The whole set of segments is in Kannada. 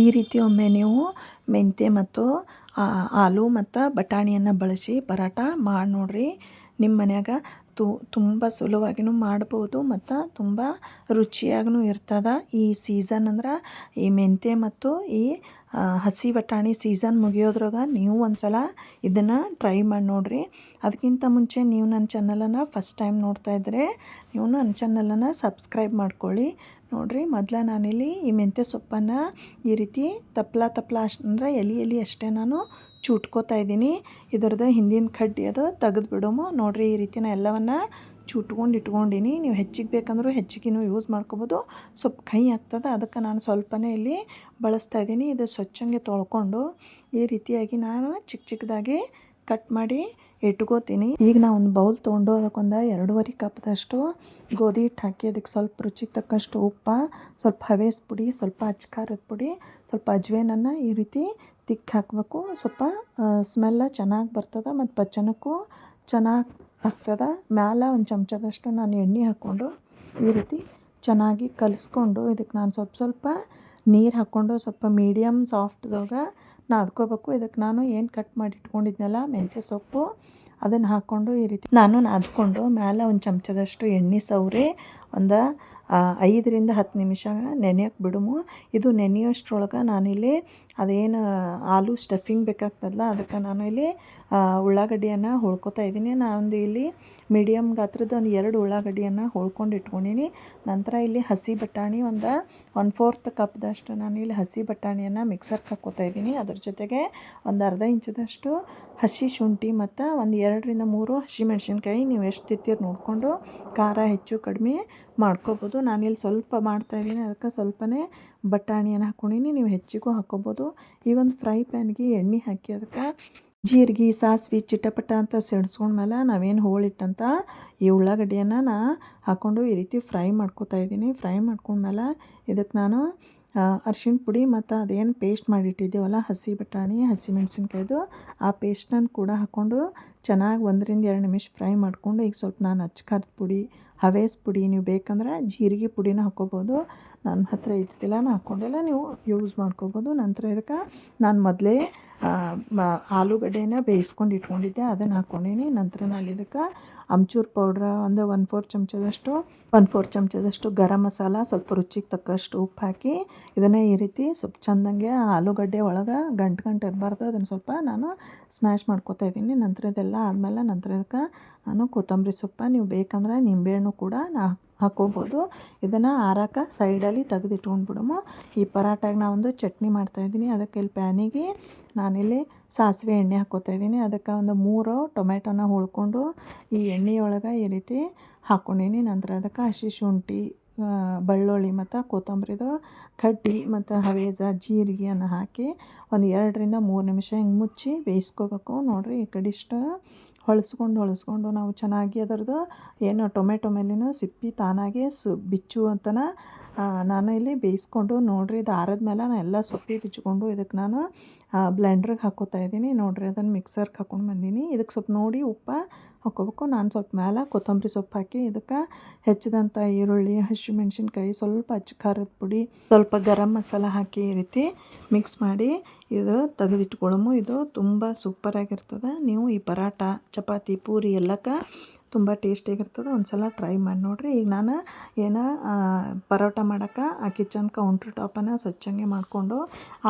ಈ ರೀತಿ ಒಮ್ಮೆ ನೀವು ಮೆಂತ್ಯ ಮತ್ತು ಆಲೂ ಮತ್ತು ಬಟಾಣಿಯನ್ನು ಬಳಸಿ ಪರಾಟ ಮಾಡಿ ನೋಡಿರಿ. ನಿಮ್ಮ ಮನ್ಯಾಗ ತು, ತುಂಬ ಸುಲಭವಾಗಿಯೂ ಮಾಡ್ಬೋದು ಮತ್ತು ತುಂಬ ರುಚಿಯಾಗೂ ಇರ್ತದೆ. ಈ ಸೀಸನ್ ಅಂದ್ರೆ ಈ ಮೆಂತ್ಯ ಮತ್ತು ಈ ಹಸಿ ಬಟಾಣಿ ಸೀಸನ್ ಮುಗಿಯೋದ್ರಾಗ ನೀವು ಒಂದು ಸಲ ಇದನ್ನು ಟ್ರೈ ಮಾಡಿ ನೋಡಿರಿ. ಅದಕ್ಕಿಂತ ಮುಂಚೆ ನೀವು ನನ್ನ ಚಾನಲನ್ನು ಫಸ್ಟ್ ಟೈಮ್ ನೋಡ್ತಾ ಇದ್ದರೆ ನೀವು ನನ್ನ ಚಾನಲನ್ನು ಸಬ್ಸ್ಕ್ರೈಬ್ ಮಾಡ್ಕೊಳ್ಳಿ. ನೋಡಿರಿ, ಮೊದಲ ನಾನಿಲ್ಲಿ ಈ ಮೆಂತ್ಯ ಸೊಪ್ಪನ್ನು ಈ ರೀತಿ ತಪ್ಪಲ ತಪ್ಪಲ ಅಷ್ಟು ಅಂದರೆ ಎಲೆ ಎಲೆ ಅಷ್ಟೇ ನಾನು ಚುಟ್ಕೋತಾ ಇದ್ದೀನಿ. ಇದರದ್ದು ಹಿಂದಿನ ಕಡ್ಡಿ ಅದು ತೆಗೆದು ಬಿಡೋಮು. ನೋಡಿರಿ, ಈ ರೀತಿ ನಾನು ಎಲ್ಲವನ್ನು ಚುಟ್ಕೊಂಡು ಇಟ್ಕೊಂಡೀನಿ ನೀವು ಹೆಚ್ಚಿಗೆ ಬೇಕಂದ್ರೂ ಹೆಚ್ಚಿಗೆನೂ ಯೂಸ್ ಮಾಡ್ಕೊಬೋದು. ಸ್ವಲ್ಪ ಕೈ ಆಗ್ತದೆ, ಅದಕ್ಕೆ ನಾನು ಸ್ವಲ್ಪನೇ ಇಲ್ಲಿ ಬಳಸ್ತಾ ಇದ್ದೀನಿ. ಇದು ಸ್ವಚ್ಛಂಗೆ ತೊಳ್ಕೊಂಡು ಈ ರೀತಿಯಾಗಿ ನಾನು ಚಿಕ್ಕ ಚಿಕ್ಕದಾಗಿ ಕಟ್ ಮಾಡಿ ಇಟ್ಕೋತೀನಿ. ಈಗ ನಾ ಒಂದು ಬೌಲ್ ತೊಗೊಂಡು ಅದಕ್ಕೊಂದು ಎರಡೂವರೆ ಕಪ್ದಷ್ಟು ಗೋಧಿ ಹಿಟ್ಟು ಹಾಕಿ ಅದಕ್ಕೆ ಸ್ವಲ್ಪ ರುಚಿಗೆ ತಕ್ಕಷ್ಟು ಉಪ್ಪು, ಸ್ವಲ್ಪ ಹವೇಸ್ ಪುಡಿ, ಸ್ವಲ್ಪ ಅಚ್ಚ ಖಾರದ ಪುಡಿ, ಸ್ವಲ್ಪ ಅಜ್ವೇನನ್ನು ಈ ರೀತಿ ತಿಕ್ಕಿ ಹಾಕಬೇಕು. ಸ್ವಲ್ಪ ಸ್ಮೆಲ್ಲ ಚೆನ್ನಾಗಿ ಬರ್ತದೆ ಮತ್ತು ಪಚನಕ್ಕೂ ಚೆನ್ನಾಗಿ ಆಗ್ತದೆ. ಮ್ಯಾಲ ಒಂದು ಚಮಚದಷ್ಟು ನಾನು ಎಣ್ಣೆ ಹಾಕ್ಕೊಂಡು ಈ ರೀತಿ ಚೆನ್ನಾಗಿ ಕಲಿಸ್ಕೊಂಡು ಇದಕ್ಕೆ ನಾನು ಸ್ವಲ್ಪ ಸ್ವಲ್ಪ ನೀರು ಹಾಕ್ಕೊಂಡು ಸ್ವಲ್ಪ ಮೀಡಿಯಮ್ ಸಾಫ್ಟ್ದಾಗ ನಾದ್ಕೋಬೇಕು ಇದಕ್ಕೆ ನಾನು ಏನು ಕಟ್ ಮಾಡಿ ಇಟ್ಕೊಂಡಿದ್ನಲ್ಲ, ಮೆಂತ್ಯ ಸೊಪ್ಪು, ಅದನ್ನು ಹಾಕ್ಕೊಂಡು ಈ ರೀತಿ ನಾನು ನಾದ್ಕೊಂಡು, ಮ್ಯಾಲೆ ಒಂದು ಚಮಚದಷ್ಟು ಎಣ್ಣೆ ಸವರಿ ಒಂದು ಐದರಿಂದ ಹತ್ತು ನಿಮಿಷ ನೆನೆಯೋಕೆ ಬಿಡುಮು. ಇದು ನೆನೆಯೋಷ್ಟ್ರೊಳಗೆ ನಾನಿಲ್ಲಿ ಅದೇನು ಆಲೂ ಸ್ಟಫಿಂಗ್ ಬೇಕಾಗ್ತದಲ್ಲ, ಅದಕ್ಕೆ ನಾನು ಇಲ್ಲಿ ಉಳ್ಳಾಗಡ್ಡಿಯನ್ನು ಹೊಳ್ಕೊತಾ ಇದ್ದೀನಿ. ನಾನೊಂದು ಇಲ್ಲಿ ಮೀಡಿಯಮ್ ಗಾತ್ರದ ಒಂದು ಎರಡು ಉಳ್ಳಾಗಡ್ಡಿಯನ್ನು ಹೊಳ್ಕೊಂಡು ಇಟ್ಕೊಂಡೀನಿ. ನಂತರ ಇಲ್ಲಿ ಹಸಿ ಬಟಾಣಿ ಒಂದು ಒನ್ ಫೋರ್ತ್ ಕಪ್ದಷ್ಟು ನಾನು ಇಲ್ಲಿ ಹಸಿ ಬಟಾಣಿಯನ್ನು ಮಿಕ್ಸರ್ಗೆ ಹಾಕ್ಕೋತಾ ಇದ್ದೀನಿ. ಅದ್ರ ಜೊತೆಗೆ ಒಂದು ಅರ್ಧ ಇಂಚದಷ್ಟು ಹಸಿ ಶುಂಠಿ ಮತ್ತು ಒಂದು ಎರಡರಿಂದ ಮೂರು ಹಸಿಮೆಣ್ಸಿನ್ಕಾಯಿ ನೀವು ಎಷ್ಟು ತಿಂತೀರಿ ನೋಡಿಕೊಂಡು, ಖಾರ ಹೆಚ್ಚು ಕಡಿಮೆ ಮಾಡ್ಕೋಬೋದು. ನಾನಿಲ್ಲಿ ಸ್ವಲ್ಪ ಮಾಡ್ತಾಯಿದ್ದೀನಿ ಅದಕ್ಕೆ ಸ್ವಲ್ಪನೇ ಬಟಾಣಿಯನ್ನು ಹಾಕ್ಕೊಂಡೀನಿ. ನೀವು ಹೆಚ್ಚಿಗೂ ಹಾಕ್ಕೋಬೋದು. ಈ ಒಂದು ಫ್ರೈ ಪ್ಯಾನ್ಗೆ ಎಣ್ಣೆ ಹಾಕಿ ಅದಕ್ಕೆ ಜೀರಿಗೆ, ಸಾಸಿವೆ, ಚಿಟಪಟ ಅಂತ ಸಿಡ್ಸ್ಕೊಂಡ್ಮೇಲೆ ನಾವೇನು ಹೋಳಿಟ್ಟಂತ ಈ ಉಳ್ಳಾಗಡ್ಡಿಯನ್ನು ನಾ ಹಾಕ್ಕೊಂಡು ಈ ರೀತಿ ಫ್ರೈ ಮಾಡ್ಕೊತಾ ಇದ್ದೀನಿ. ಫ್ರೈ ಮಾಡ್ಕೊಂಡ್ಮೇಲೆ ಇದಕ್ಕೆ ನಾನು ಅರ್ಶಿಣ ಪುಡಿ ಮತ್ತು ಅದೇನು ಪೇಸ್ಟ್ ಮಾಡಿಟ್ಟಿದ್ದೇವಲ್ಲ, ಹಸಿ ಬಟಾಣಿ ಹಸಿಮೆಣ್ಸಿನ್ಕಾಯ್ದು ಆ ಪೇಸ್ಟನ್ನು ಕೂಡ ಹಾಕ್ಕೊಂಡು ಚೆನ್ನಾಗಿ ಒಂದರಿಂದ ಎರಡು ನಿಮಿಷ ಫ್ರೈ ಮಾಡಿಕೊಂಡು ಈಗ ಸ್ವಲ್ಪ ನಾನು ಅಚ್ಕಾರದ ಪುಡಿ ಹವೇಸ್ ಪುಡಿ ನೀವು ಬೇಕಂದ್ರೆ ಜೀರಿಗೆ ಪುಡಿನ ಹಾಕ್ಕೋಬೋದು ನನ್ನ ಹತ್ರ ಇದ್ದಿದ್ದಿಲ್ಲ ನಾನು ಹಾಕ್ಕೊಂಡೆಲ್ಲ ನೀವು ಯೂಸ್ ಮಾಡ್ಕೋಬೋದು. ನಂತರ ಇದಕ್ಕೆ ನಾನು ಮೊದಲೇ ಆಲೂಗಡ್ಡೆನ ಬೇಯಿಸ್ಕೊಂಡು ಇಟ್ಕೊಂಡಿದ್ದೆ, ಅದನ್ನು ಹಾಕ್ಕೊಂಡೀನಿ ನಂತರ ನಾನು ಇದಕ್ಕೆ ಅಮ್ಚೂರು ಪೌಡ್ರ ಅಂದರೆ ಒನ್ ಫೋರ್ ಚಮಚದಷ್ಟು ಒನ್ ಫೋರ್ ಚಮಚದಷ್ಟು ಗರಂ ಮಸಾಲ, ಸ್ವಲ್ಪ ರುಚಿಗೆ ತಕ್ಕಷ್ಟು ಉಪ್ಪು ಹಾಕಿ, ಇದನ್ನು ಈ ರೀತಿ ಸ್ವಲ್ಪ ಚೆಂದಂಗೆ ಆಲೂಗಡ್ಡೆ ಒಳಗೆ ಗಂಟು ಗಂಟು ಇರಬಾರ್ದು, ಅದನ್ನು ಸ್ವಲ್ಪ ನಾನು ಸ್ಮ್ಯಾಶ್ ಮಾಡ್ಕೋತಾ ಇದ್ದೀನಿ. ನಂತರ ಇದೆಲ್ಲ ಆದಮೇಲೆ ನಂತರ ಇದಕ್ಕೆ ನಾನು ಕೊತ್ತಂಬರಿ ಸೊಪ್ಪು, ನೀವು ಬೇಕಂದ್ರೆ ನಿಂಬೆಹಣ್ಣು ಕೂಡ ನಾ ಹಾಕ್ಕೋಬೋದು ಇದನ್ನು ಆರಾಕ ಸೈಡಲ್ಲಿ ತೆಗೆದಿಟ್ಕೊಂಡ್ಬಿಡಮು ಈ ಪರಾಟಾಗ ಒಂದು ಚಟ್ನಿ ಮಾಡ್ತಾಯಿದ್ದೀನಿ ಅದಕ್ಕೆ ಇಲ್ಲಿ ಪ್ಯಾನಿಗೆ ನಾನಿಲ್ಲಿ ಸಾಸಿವೆ ಎಣ್ಣೆ ಹಾಕೋತಾ ಇದ್ದೀನಿ. ಅದಕ್ಕೆ ಒಂದು ಮೂರು ಟೊಮೆಟೊನ ಹುಳ್ಕೊಂಡು ಈ ಎಣ್ಣೆಯೊಳಗೆ ಈ ರೀತಿ ಹಾಕ್ಕೊಂಡೀನಿ ನಂತರ ಅದಕ್ಕೆ ಹಸಿ ಶುಂಠಿ ಬೆಳ್ಳುಳ್ಳಿ ಮತ್ತು ಕೊತ್ತಂಬರಿದು ಕಡ್ಡಿ ಮತ್ತು ಹವೇಜ, ಜೀರಿಗೆಯನ್ನು ಹಾಕಿ ಒಂದು ಎರಡರಿಂದ ಮೂರು ನಿಮಿಷ ಹಿಂಗೆ ಮುಚ್ಚಿ ಬೇಯಿಸ್ಕೋಬೇಕು. ನೋಡಿರಿ ಈ ಕಡೆ ಇಷ್ಟು ಹೊಳ್ಸ್ಕೊಂಡು ಹೊಳ್ಸ್ಕೊಂಡು ನಾವು ಚೆನ್ನಾಗಿ ಅದರದ್ದು ಏನು ಟೊಮೆಟೊ ಮೇಲಿನ ಸಿಪ್ಪೆ ತಾನಾಗೆ ಸು ಬಿಚ್ಚು ಅಂತನ ನಾನು ಇಲ್ಲಿ ಬೇಯಿಸ್ಕೊಂಡು ನೋಡಿರಿ ಇದು ಆರಿದ್ಮೇಲೆ ನಾನು ಎಲ್ಲ ಸೊಪ್ಪಿ ಬಿಚ್ಚಿಕೊಂಡು ಇದಕ್ಕೆ ನಾನು ಬ್ಲೆಂಡ್ರಿಗೆ ಹಾಕೋತಾ ಇದ್ದೀನಿ. ನೋಡಿರಿ ಅದನ್ನು ಮಿಕ್ಸರ್ಗೆ ಹಾಕ್ಕೊಂಡು ಬಂದೀನಿ. ಇದಕ್ಕೆ ಸ್ವಲ್ಪ ನೋಡಿ ಉಪ್ಪು ಹಾಕ್ಕೋಬೇಕು ನಾನು ಸ್ವಲ್ಪ ಮೇಲೆ ಕೊತ್ತಂಬರಿ ಸೊಪ್ಪು ಹಾಕಿ ಇದಕ್ಕೆ ಹೆಚ್ಚಿದಂಥ ಈರುಳ್ಳಿ, ಹಸಿಮೆಣ್ಸಿನ್ಕಾಯಿ, ಸ್ವಲ್ಪ ಅಚ್ಚ ಖಾರದ ಪುಡಿ, ಸ್ವಲ್ಪ ಗರಂ ಮಸಾಲ ಹಾಕಿ ಈ ರೀತಿ ಮಿಕ್ಸ್ ಮಾಡಿ ಇದು ತೆಗೆದಿಟ್ಕೊಳ್ಳೋಮು ಇದು ತುಂಬ ಸೂಪರಾಗಿರ್ತದೆ ನೀವು ಈ ಪರಾಟ ಚಪಾತಿ ಪೂರಿ ಎಲ್ಲಕ್ಕೆ ತುಂಬ ಟೇಸ್ಟಿಯಾಗಿರ್ತದೆ ಒಂದು ಸಲ ಟ್ರೈ ಮಾಡಿ ನೋಡಿರಿ. ಈಗ ನಾನು ಏನು ಪರೋಟ ಮಾಡೋಕೆ ಆ ಕಿಚನ್ ಕೌಂಟ್ರ್ ಟಾಪನ್ನು ಸ್ವಚ್ಛಂಗೆ ಮಾಡಿಕೊಂಡು,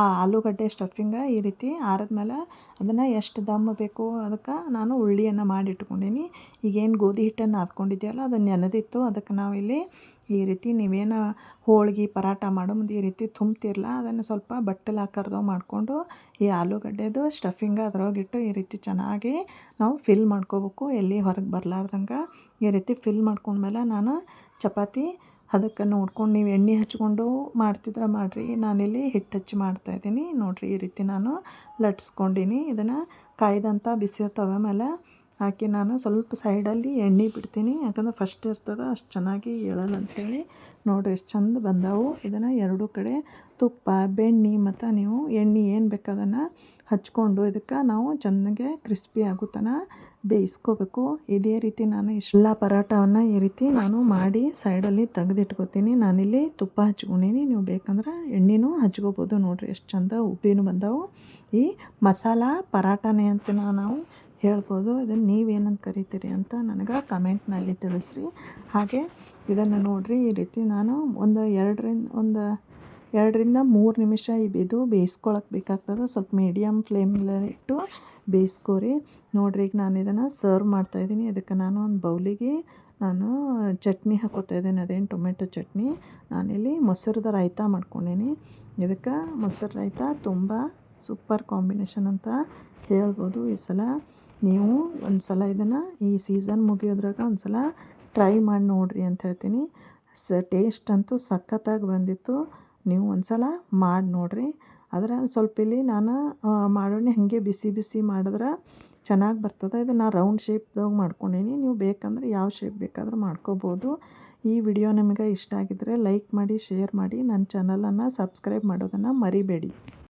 ಆ ಆಲೂಗಡ್ಡೆ ಸ್ಟಫಿಂಗ ಈ ರೀತಿ ಆರಿದ್ಮೇಲೆ ಅದನ್ನು ಎಷ್ಟು ದಮ್ ಬೇಕು ಅದಕ್ಕೆ ನಾನು ಉಳ್ಳಿಯನ್ನು ಮಾಡಿ ಇಟ್ಕೊಂಡೀನಿ. ಈಗೇನು ಗೋಧಿ ಹಿಟ್ಟನ್ನು ನಾದ್ಕೊಂಡಿದ್ದೀವಲ್ಲ ಅದು ನೆನೆದಿತ್ತು. ಅದಕ್ಕೆ ನಾವಿಲ್ಲಿ ಈ ರೀತಿ ನೀವೇನು ಹೋಳಿಗೆ, ಪರಾಟ ಮಾಡೋ ಮುಂದೆ ಈ ರೀತಿ ತುಂಬ್ತಿರಲ್ಲ ಅದನ್ನು ಸ್ವಲ್ಪ ಬಟ್ಟಲು ಆಕಾರದಾಗ ಮಾಡಿಕೊಂಡು ಈ ಆಲೂಗಡ್ಡೆದು ಸ್ಟಫಿಂಗ ಅದ್ರೊಳಗಿಟ್ಟು ಈ ರೀತಿ ಚೆನ್ನಾಗಿ ನಾವು ಫಿಲ್ ಮಾಡ್ಕೋಬೇಕು. ಎಲ್ಲಿ ಹೊರಗೆ ಬರಲಾರ್ದಂಗೆ ಈ ರೀತಿ ಫಿಲ್ ಮಾಡ್ಕೊಂಡ್ಮೇಲೆ ನಾನು ಚಪಾತಿ ಅದಕ್ಕೆ ನೋಡ್ಕೊಂಡು ನೀವು ಎಣ್ಣೆ ಹಚ್ಕೊಂಡು ಮಾಡ್ತಿದ್ರೆ ಮಾಡಿರಿ. ನಾನಿಲ್ಲಿ ಹಿಟ್ಟು ಹಚ್ಚಿ ಮಾಡ್ತಾಯಿದ್ದೀನಿ ನೋಡಿರಿ ಈ ರೀತಿ ನಾನು ಲಟ್ಸ್ಕೊಂಡೀನಿ. ಇದನ್ನು ಕಾಯ್ದಂಥ ಬಿಸಿ ತವ ಮೇಲೆ ಹಾಕಿ ನಾನು ಸ್ವಲ್ಪ ಸೈಡಲ್ಲಿ ಎಣ್ಣೆ ಬಿಡ್ತೀನಿ. ಯಾಕಂದ್ರೆ ಫಸ್ಟ್ ಇರ್ತದೆ, ಅಷ್ಟು ಚೆನ್ನಾಗಿ ಏಳಲ್ಲ ಅಂಥೇಳಿ. ನೋಡಿರಿ, ಎಷ್ಟು ಚಂದ ಬಂದವು. ಇದನ್ನು ಎರಡೂ ಕಡೆ ತುಪ್ಪ, ಬೆಣ್ಣೆ ಮತ್ತು ನೀವು ಎಣ್ಣೆ ಏನು ಬೇಕು ಅದನ್ನು ಹಚ್ಕೊಂಡು ಇದಕ್ಕೆ ನಾವು ಚೆನ್ನಾಗೆ ಕ್ರಿಸ್ಪಿ ಆಗೋ ತನಕ ಬೇಯಿಸ್ಕೋಬೇಕು. ಇದೇ ರೀತಿ ನಾನು ಇಷ್ಟೆಲ್ಲ ಪರಾಟವನ್ನು ಈ ರೀತಿ ನಾನು ಮಾಡಿ ಸೈಡಲ್ಲಿ ತೆಗೆದಿಟ್ಕೋತೀನಿ. ನಾನಿಲ್ಲಿ ತುಪ್ಪ ಹಚ್ಕೊಂಡೀನಿ. ನೀವು ಬೇಕಂದ್ರೆ ಎಣ್ಣೆನೂ ಹಚ್ಕೋಬೋದು. ನೋಡಿರಿ, ಎಷ್ಟು ಚಂದ ಉಬ್ಬಿನೂ ಬಂದವು. ಈ ಮಸಾಲ ಪರಾಟನೇ ಅಂತ ನಾವು ಹೇಳ್ಬೋದು. ಇದನ್ನು ನೀವೇನಂತ ಕರಿತೀರಿ ಅಂತ ನನಗೆ ಕಮೆಂಟ್ನಲ್ಲಿ ತಿಳಿಸ್ರಿ. ಹಾಗೆ ಇದನ್ನು ನೋಡಿರಿ, ಈ ರೀತಿ ನಾನು ಒಂದು ಎರಡರಿಂದ ಒಂದು ಎರಡರಿಂದ ಮೂರು ನಿಮಿಷ ಇದು ಬೇಯಿಸ್ಕೊಳಕ್ಕೆ ಬೇಕಾಗ್ತದೆ. ಸ್ವಲ್ಪ ಮೀಡಿಯಮ್ ಫ್ಲೇಮಲ್ಲಿ ಇಟ್ಟು ಬೇಯಿಸ್ಕೊರಿ. ನೋಡಿರಿ, ಈಗ ನಾನು ಇದನ್ನು ಸರ್ವ್ ಮಾಡ್ತಾಯಿದ್ದೀನಿ ಅದಕ್ಕೆ ನಾನು ಒಂದು ಬೌಲಿಗೆ ನಾನು ಚಟ್ನಿ ಹಾಕೋತಾ ಇದ್ದೇನೆ. ಅದೇನು ಟೊಮೆಟೊ ಚಟ್ನಿ. ನಾನಿಲ್ಲಿ ಮೊಸರದ ರಾಯ್ತ ಮಾಡ್ಕೊಂಡೇನಿ. ಇದಕ್ಕೆ ಮೊಸರು ರಾಯ್ತ ತುಂಬ ಸೂಪರ್ ಕಾಂಬಿನೇಷನ್ ಅಂತ ಹೇಳ್ಬೋದು ಈ ಸಲ. ನೀವು ಒಂದು ಸಲ ಇದನ್ನು ಈ ಸೀಸನ್ ಮುಗಿಯೋದ್ರಾಗ ಒಂದು ಸಲ ಟ್ರೈ ಮಾಡಿ ನೋಡಿರಿ ಅಂತ ಹೇಳ್ತೀನಿ. ಸ ಟೇಸ್ಟ್ ಅಂತೂ ಸಖತ್ತಾಗಿ ಬಂದಿತ್ತು. ನೀವು ಒಂದು ಸಲ ಮಾಡಿ ನೋಡಿರಿ. ಅದರ ಸ್ವಲ್ಪ ಇಲ್ಲಿ ನಾನು ಮಾಡೋಣ ಹಾಗೆ ಬಿಸಿ ಬಿಸಿ ಮಾಡಿದ್ರೆ ಚೆನ್ನಾಗಿ ಬರ್ತದೆ. ಇದು ನಾನು ರೌಂಡ್ ಶೇಪ್ದಾಗ ಮಾಡ್ಕೊಂಡೀನಿ. ನೀವು ಬೇಕಂದ್ರೆ ಯಾವ ಶೇಪ್ ಬೇಕಾದರೂ ಮಾಡ್ಕೋಬೋದು. ಈ ವಿಡಿಯೋ ನಿಮಗೆ ಇಷ್ಟ ಆಗಿದ್ದರೆ ಲೈಕ್ ಮಾಡಿ ಶೇರ್ ಮಾಡಿ. ನನ್ನ ಚಾನಲನ್ನು ಸಬ್ಸ್ಕ್ರೈಬ್ ಮಾಡೋದನ್ನು ಮರಿಬೇಡಿ.